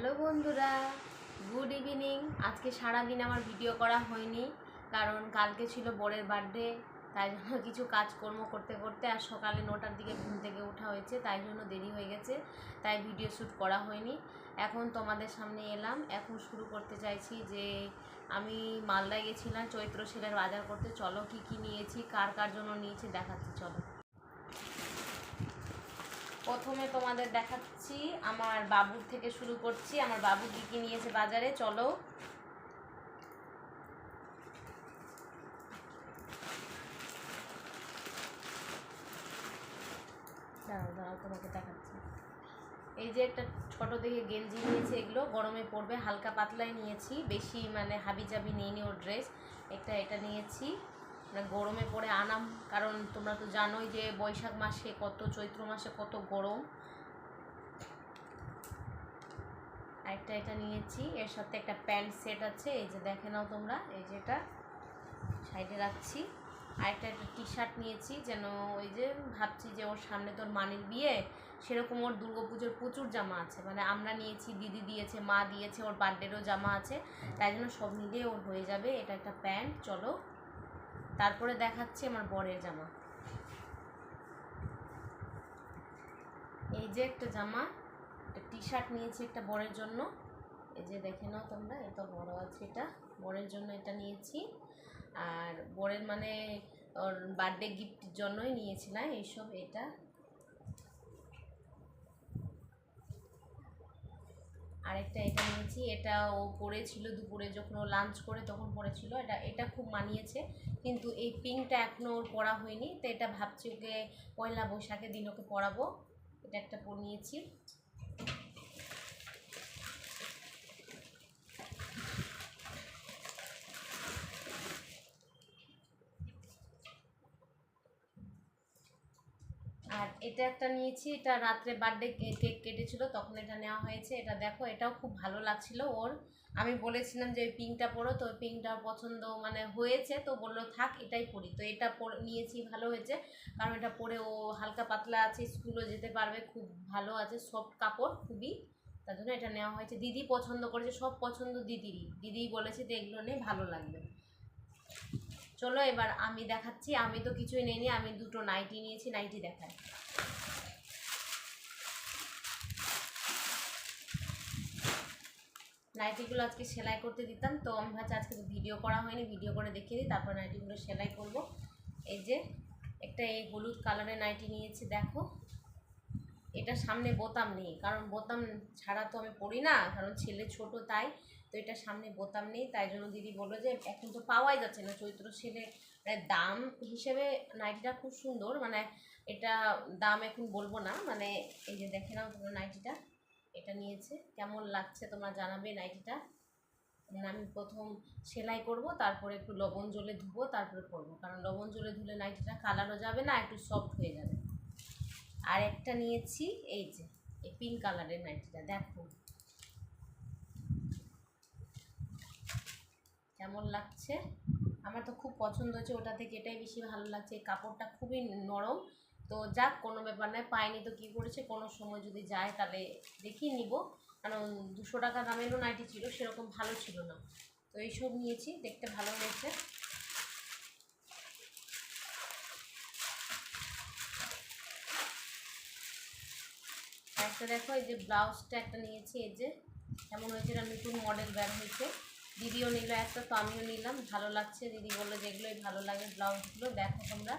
Hello বন্ধুরা, good evening. আজকে সারাদিন আমার ভিডিও করা হয়নি, কারণ কালকে ছিল বোরের বার্থডে, তাই জন্য কিছু কাজকর্ম করতে করতে আর সকালে নটার দিকে ঘুম থেকে ওঠা হয়েছে, তাই জন্য দেরি হয়ে গেছে, তাই ভিডিও শ্যুট করা হয়নি। এখন তোমাদের সামনে এলাম, এখন শুরু করতে চাইছি যে আমি মালদায় গেছিলাম চৈত্র সেলের বাজার করতে, চলো কি কি নিয়েছি, কার কার জন্য নিয়েছি দেখাচ্ছি, চলো। প্রথমে তোমাদের দেখাচ্ছি, আমার বাবুর থেকে শুরু করছি। আমার বাবু কী কী নিয়েছে বাজারে, চলো। দাঁড়াও দাঁড়াও, তোমাকে দেখাচ্ছি। এই যে একটা ছোট দেখে গেঞ্জি নিয়েছে এগুলো, গরমে পড়বে হালকা পাতলাই নিয়েছি, বেশি মানে হাবি জাবি নিইনি ওর ড্রেস একটা এটা নিয়েছি। গরমে পড়ে আনাম, কারণ তোমরা তো জানোই যে বৈশাখ মাসে কত, চৈত্র মাসে কত গরম। আরেকটা এটা নিয়েছি, এর সাথে একটা প্যান্ট সেট আছে, এই যে দেখে নাও তোমরা, এই যে এটা সাইডে রাখছি। আরেকটা একটা টি শার্ট নিয়েছি, যেন ওই যে ভাবছি যে ওর সামনে তোর মানির বিয়ে, সেরকম ওর দুর্গাপুজোর প্রচুর জামা আছে। মানে আমরা নিয়েছি, দিদি দিয়েছে, মা দিয়েছে, ওর বার্থডেরও জামা আছে, তাই জন্য সব মিলিয়ে ওর হয়ে যাবে এটা একটা প্যান্ট, চলো। তারপরে দেখাচ্ছি আমার বরের জামা। এই যে একটা জামা, একটা টি শার্ট নিয়েছি একটা বরের জন্য। এই যে দেখে নাও তোমরা এত বড় আছে এটা, বরের জন্য এটা নিয়েছি। আর বরের মানে ওর বার্থডে গিফটের জন্যই নিয়েছিলাম এইসব, এটা। আরেকটা এটা নিয়েছি, এটা ও পরেছিল দুপুরে যখন ও লাঞ্চ করে তখন পরেছিল এটা এটা খুব মানিয়েছে, কিন্তু এই পিঙ্কটা এখনও ওর পরা হয়নি, তো এটা ভাবছি ওকে পয়লা বৈশাখের দিন ওকে পরাবো এটা একটা নিয়েছি আর এটা একটা নিয়েছি, এটা রাত্রে বার্থডে কেক কেটেছিল, তখন এটা নেওয়া হয়েছে, এটা দেখো, এটাও খুব ভালো লাগছিল ওর। আমি বলেছিলাম যে ওই পিঙ্কটা পরো, তো পিঙ্কটা পছন্দ মানে হয়েছে, তো বলল থাক, এটাই পরি। তো এটা নিয়েছি, ভালো হয়েছে, কারণ এটা পরে ও হালকা পাতলা আছে, স্কুলও যেতে পারবে, খুব ভালো আছে সফট কাপড় খুবই, তার জন্য এটা নেওয়া হয়েছে। দিদি পছন্দ করেছে, সব পছন্দ দিদিরই। দিদি বলেছে যে এগুলো নিয়ে ভালো লাগবে। চলো এবার আমি দেখাচ্ছি, আমি তো কিছুই নিইনি, আমি দুটো নাইটি নিয়েছি নাইটি দেখাই। নাইটিগুলো আজকে সেলাই করতে দিতাম, তো আমি ভাবছি আজকে তো ভিডিও করা হয়নি ভিডিও করে দেখিয়ে দিই, তারপর নাইটিগুলো সেলাই করব। এই যে, একটা এই হলুদ কালারের নাইটি নিয়েছি, দেখো। এটা সামনে বোতাম নেই, কারণ বোতাম ছাড়া তো আমি পড়ি না, কারণ ছেলে ছোট তাই। তো এটা সামনে বোতাম নেই, তাই জন্য দিদি বলল যে এখন তো পাওয়াই যাচ্ছে না। চৈত্র সেলে মানে দাম হিসেবে নাইটিটা খুব সুন্দর মানে এটা দাম এখন বলব না মানে এই যে দেখে নাও তোমরা নাইটিটা, এটা নিয়েছে। কেমন লাগছে তোমরা জানাবে নাইটিটা? মানে আমি প্রথম সেলাই করব, তারপরে একটু লবণ জলে ধুবো, তারপরে করব। কারণ লবণ জলে ধুলে নাইটিটা কালারও যাবে না, একটু সফট হয়ে যাবে। আর একটা নিয়েছি, এই যে, এই পিঙ্ক কালারের নাইটিটা, দেখো। কেমন লাগছে? আমার তো খুব পছন্দ হচ্ছে ওটা থেকে এটাই বেশি ভালো লাগছে। কাপড়টা খুবই নরম। তো যাক, কোনো ব্যাপার নয়, পাইনি তো কী করেছে, কোনো সময় যদি যায় তাহলে দেখিয়ে নিব। কারণ দুশো টাকা দামেরও নাইটি ছিল, সেরকম ভালো ছিল না। তো এইসব নিয়েছি, দেখতে ভালো হয়েছে। একটা দেখো, এই যে ব্লাউজটা একটা নিয়েছি, এই যে। কেমন হয়েছে, এটা নতুন মডেল বের হয়েছে। দিদিও নিল একটা, তো আমিও নিলাম। ভালো লাগছে, দিদি বলল যেগুলোই ভালো লাগে ব্লাউজগুলো। দেখো তোমরা,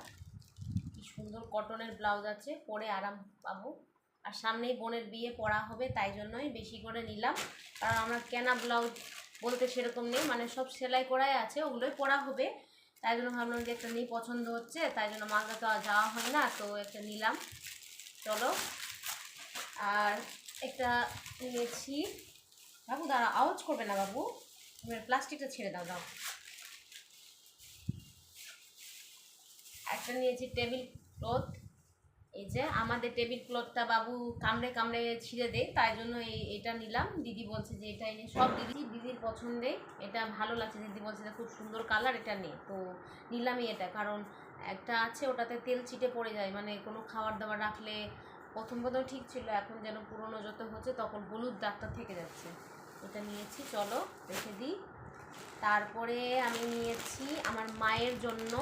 কি সুন্দর কটনের ব্লাউজ আছে, পরে আরাম পাবো। আর সামনেই বোনের বিয়ে পড়া হবে, তাই জন্যই বেশি করে নিলাম। কারণ আমরা কেনা ব্লাউজ বলতে সেরকম নেই মানে সব সেলাই করাই আছে, ওগুলোই পরা হবে। তাই জন্য ভাবলাম যে একটা নিয়ে পছন্দ হচ্ছে, তাই জন্য মালদা তো যাওয়া হয় না, তো একটা নিলাম। চলো, আর একটা নিয়েছি। বাবু দাঁড়া আওয়াজ করবে না বাবু। এবার প্লাস্টিকটা ছেড়ে দাও দাও। একটা নিয়েছি টেবিল ক্লথ। এই যে আমাদের টেবিল ক্লথটা বাবু কামড়ে কামড়ে ছিঁড়ে দেয়, তাই জন্য এই, এটা নিলাম। দিদি বলছে যে এটা এনে সব দিদি, দিদির পছন্দে। এটা ভালো লাগছে, দিদি বলছে যে খুব সুন্দর কালার এটা নেই তো নিলামই এটা, কারণ একটা আছে ওটাতে তেল ছিটে পড়ে যায় মানে কোনো খাবার দাবার রাখলে প্রথম প্রথম ঠিক ছিল, এখন যেন পুরনো যত হচ্ছে তখন হলুদ দাগটা থেকে যাচ্ছে। এটা নিয়েছি, চলো রেখে দিই। তারপরে আমি নিয়েছি আমার মায়ের জন্য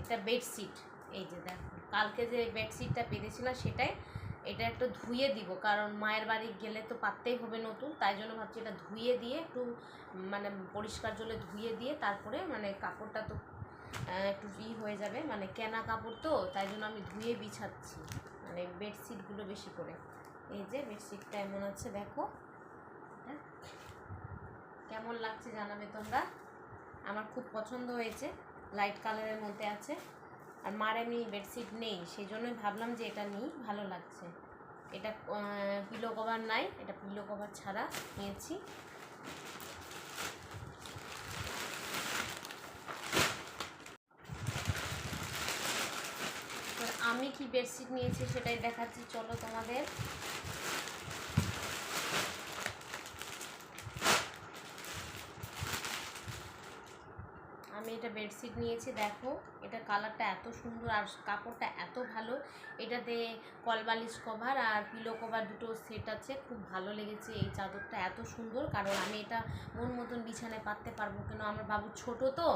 এটা বেডশিট। এই যে দেখো, কালকে যে বেডশিটটা পেতেছিলাম সেটাই, এটা একটু ধুয়ে দিব, কারণ মায়ের বাড়ি গেলে তো পাততেই হবে নতুন, তাই জন্য ভাবছি এটা ধুয়ে দিয়ে, একটু মানে পরিষ্কার জলে ধুয়ে দিয়ে তারপরে মানে কাপড়টা তো একটু ই হয়ে যাবে মানে কেনা কাপড় তো, তাই জন্য আমি ধুয়ে বিছাচ্ছি মানে বেডশিটগুলো বেশি করে। এই যে বেডশিটটা এমন আছে, দেখো। কেমন লাগছে জানাবে তোমরা? আমার খুব পছন্দ হয়েছে লাইট কালারের মধ্যে আছে। আর মার এমনি বেডশিট নেই সেই জন্যই ভাবলাম যে এটা নিই, ভালো লাগছে। এটা পিলো কভার নাই, এটা পিলো কভার ছাড়া নিয়েছি। আমি কি বেডশিট নিয়েছি সেটাই দেখাচ্ছি, চলো তোমাদের। আমি এটা বেডশিট নিয়েছি, দেখো। এটা কালারটা এত সুন্দর আর কাপড়টা এত ভালো। এটাতে কলবালিশ কভার আর পিলো কভার দুটো সেট আছে। খুব ভালো লেগেছে এই চাদরটা এত সুন্দর। কারণ আমি এটা মন মতন বিছানায় পাততে পারব কেন? আমার বাবু ছোট তো,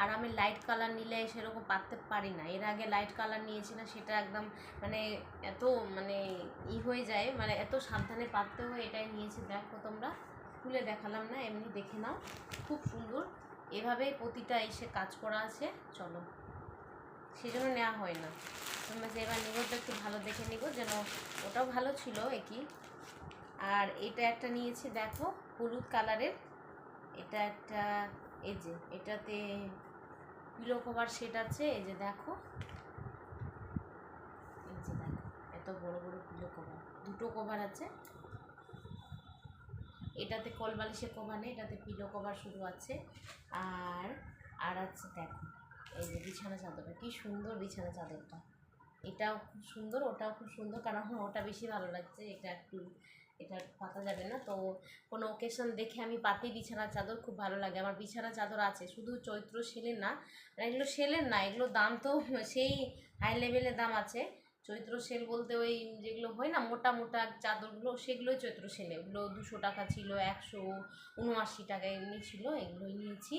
আর আমি লাইট কালার নিলে সেরকম পাততে পারি না। এর আগে লাইট কালার নিয়েছি না, সেটা একদম মানে এত মানে ই হয়ে যায় মানে এত সাবধানে পাততে হয়, এটাই নিয়েছি। দেখো তোমরা, খুলে দেখালাম না, এমনি দেখে নাও। খুব সুন্দর। এভাবেই প্রতিটা এসে কাজ করা আছে, চলো। সেজন্য নেওয়া হয় না। যে এবার নিগোটা একটু ভালো দেখে নিগো যেন ওটাও ভালো ছিল একই। আর এটা একটা নিয়েছি, দেখো, হলুদ কালারের। এটা একটা, এই যে, এটাতে পিলো কভার সেট আছে, এই যে দেখো। এই যে দেখো, এত বড় বড় পিলো কভার দুটো কভার আছে। এটাতে কলবালিশের কভার নেই, এটাতে পিলো কভার শুধু আছে। আর আর আছে দেখো, এই যে বিছানা চাদরটা, কি সুন্দর বিছানা চাদরটা। এটাও খুব সুন্দর, ওটাও খুব সুন্দর, কারণ ওটা বেশি ভালো লাগছে, এটা একটু, এটা পাতা যাবে না। তো কোনো ওকেশন দেখে আমি পাতি বিছানা চাদর খুব ভালো লাগে। আমার বিছানা চাদর আছে, শুধু চৈত্র সেলের না মানে এগুলো সেলের না, এগুলো দাম তো সেই হাই লেভেলের দাম আছে। চৈত্র সেল বলতে ওই যেগুলো হয় না, মোটা মোটা চাদরগুলো, সেগুলোই চৈত্র সেলে ওগুলো দুশো টাকা ছিল, একশো উনআশি টাকা এমনি ছিল, এগুলোই নিয়েছি।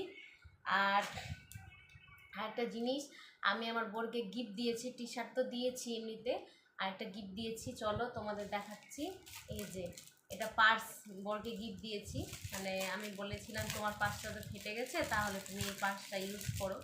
আর একটা জিনিস, আমি আমার বোরকে গিফট দিয়েছি টি শার্ট তো দিয়েছি এমনিতে। আর একটা গিফট দিয়েছি, চলো তোমাদের দেখাচ্ছি। এই যে এটা পার্স বরকে গিফট দিয়েছি। মানে আমি বলেছিলাম, তোমার পার্সটা তো ফেটে গেছে, তাহলে তুমি এই পার্সটা ইউজ করো।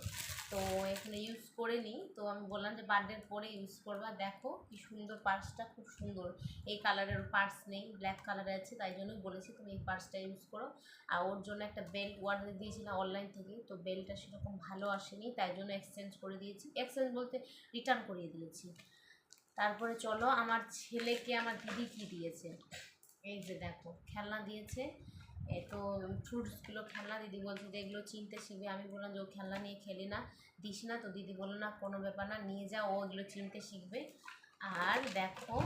তো এখানে ইউজ করে নিই। তো আমি বললাম যে, বার্থডের পরে ইউজ করবা। দেখো কি সুন্দর পার্সটা, খুব সুন্দর। এই কালারের পার্স নেই ব্ল্যাক কালারে আছে, তাই জন্যই বলেছি তুমি এই পার্সটা ইউজ করো। আর ওর জন্য একটা বেল্ট অর্ডার দিয়েছিলাম অনলাইন থেকে, তো বেল্টটা সেরকম ভালো আসেনি, তাই জন্য এক্সচেঞ্জ করে দিয়েছি। এক্সচেঞ্জ বলতে রিটার্ন করিয়ে দিয়েছি। তারপরে চলো, আমার ছেলেকে আমার দিদি কী দিয়েছে? এই যে দেখো, খেলনা দিয়েছে। তো ফ্রুটসগুলো খেলনা, দিদি বলছে যে এগুলো চিনতে শিখবে। আমি বললাম যে ও খেলনা নিয়ে খেলি না, দিস না। তো দিদি বলল, না, কোনো ব্যাপার না, নিয়ে যা ও এগুলো চিনতে শিখবে। আর দেখো,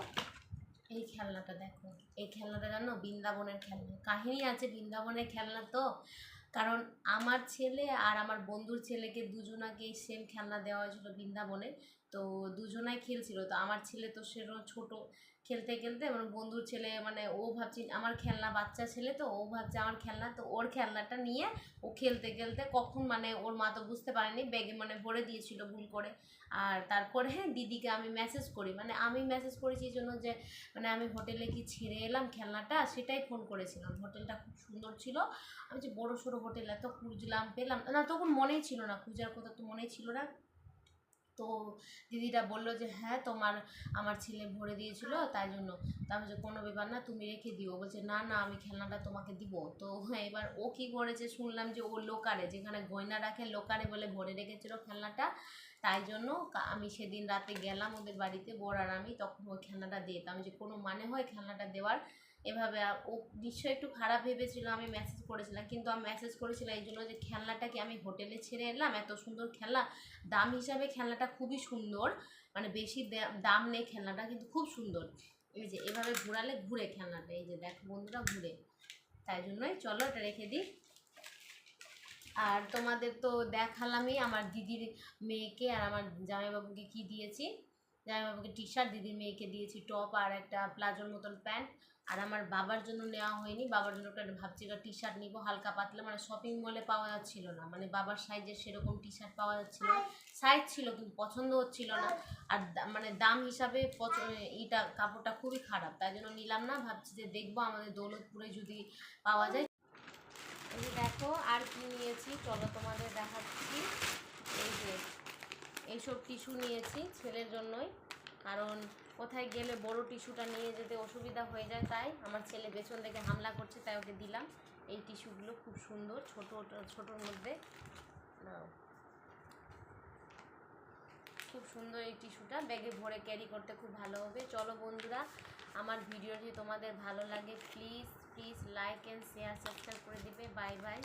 এই খেলনাটা দেখো, এই খেলনাটা জানো, বৃন্দাবনের খেলনা। কাহিনী আছে বৃন্দাবনের খেলনা তো। কারণ আমার ছেলে আর আমার বন্ধুর ছেলেকে দুজনাকে সেম খেলনা দেওয়া হয়েছিল বৃন্দাবনে। তো দুজনাই খেলছিল। তো আমার ছেলে তো সেরকম ছোট খেলতে খেলতে আমার বন্ধুর ছেলে মানে ও ভাবছি, আমার খেলনা বাচ্চা ছেলে তো, ও ভাবছে আমার খেলনা, তো ওর খেলনাটা নিয়ে ও খেলতে খেলতে কখন মানে ওর মা তো বুঝতে পারেনি, ব্যাগে মানে ভরে দিয়েছিল ভুল করে। আর তারপরে হ্যাঁ দিদিকে আমি মেসেজ করি মানে আমি মেসেজ করেছি এই জন্য যে মানে আমি হোটেলে কি ছেড়ে এলাম খেলনাটা? সেটাই ফোন করেছিলাম। হোটেলটা খুব সুন্দর ছিল। আমি যে বড়ো সড়ো হোটেল, এত খুঁজলাম, পেলাম। না, তখন মনেই ছিল না, খুঁজার কথা তো মনেই ছিল না। তো দিদিটা বলল যে হ্যাঁ তোমার, আমার ছেলে ভরে দিয়েছিল, তাই জন্য। তা আমি যে কোনো ব্যাপার না, তুমি রেখে দিও। বলছে, না না, আমি খেলনাটা তোমাকে দিব। তো এবার ও কী করেছে শুনলাম যে, ও লোকারে, যেখানে গয়না রাখে লোকারে বলে ভরে রেখেছিল খেলনাটা। তাই জন্য আমি সেদিন রাতে গেলাম ওদের বাড়িতে, বর আর আমি, তখন ওই খেলনাটা দিয়ে আমি যে কোনো মানে হয় খেলনাটা দেওয়ার? এভাবে ও নিশ্চয়ই একটু খারাপ ভেবেছিল, আমি মেসেজ করেছিলাম, কিন্তু আমি মেসেজ করেছিলাম এই জন্য যে খেলনাটাকে আমি হোটেলে ছেড়ে এলাম, এত সুন্দর খেলনা, দাম হিসাবে খেলনাটা খুবই সুন্দর মানে বেশি দাম নেই খেলনাটা, কিন্তু খুব সুন্দর। এই যে এভাবে ঘোরালে ঘুরে খেলনাটা, এই যে দেখো বন্ধুরা ঘুরে। তাই জন্যই চলো এটা রেখে দিই। আর তোমাদের তো দেখালামই আমার দিদির মেয়েকে আর আমার জামাইবাবুকে কি দিয়েছি? জামাইবাবুকে টি শার্ট দিদির মেয়েকে দিয়েছি টপ আর একটা প্লাজোর মতন প্যান্ট। আর আমার বাবার জন্য নেওয়া হয়নি। বাবার জন্য একটা ভাবছি একটা টি শার্ট নিবো, হালকা পাতলা। মানে শপিং মলে পাওয়া যাচ্ছিল না। মানে বাবার সাইজের সেরকম টি শার্ট পাওয়া যাচ্ছিল সাইজ ছিল কিন্তু পছন্দ হচ্ছিল না। আর মানে দাম হিসাবে এইটা কাপড়টা খুবই খারাপ। তাই জন্য নিলাম না। ভাবছি যে দেখব আমাদের দৌলতপুরে যদি পাওয়া যায়। দেখো, আর কি নিয়েছি? চলো তোমাদের দেখাচ্ছি। এই যে, এইসব টিস্যু নিয়েছি ছেলের জন্যই। কারণ কোথায় গেলে বড় টিস্যুটা নিয়ে যেতে অসুবিধা হয়ে যায়, তাই আমার ছেলে পেছন থেকে হামলা করছে, তাই ওকে দিলাম। এই টিস্যুগুলো খুব সুন্দর, ছোটো, ছোটোর মধ্যে। খুব সুন্দর এই টিস্যুটা, ব্যাগে ভরে ক্যারি করতে খুব ভালো হবে। চলো বন্ধুরা, আমার ভিডিও যদি তোমাদের ভালো লাগে please please like and share subscribe করে দিবে। Bye bye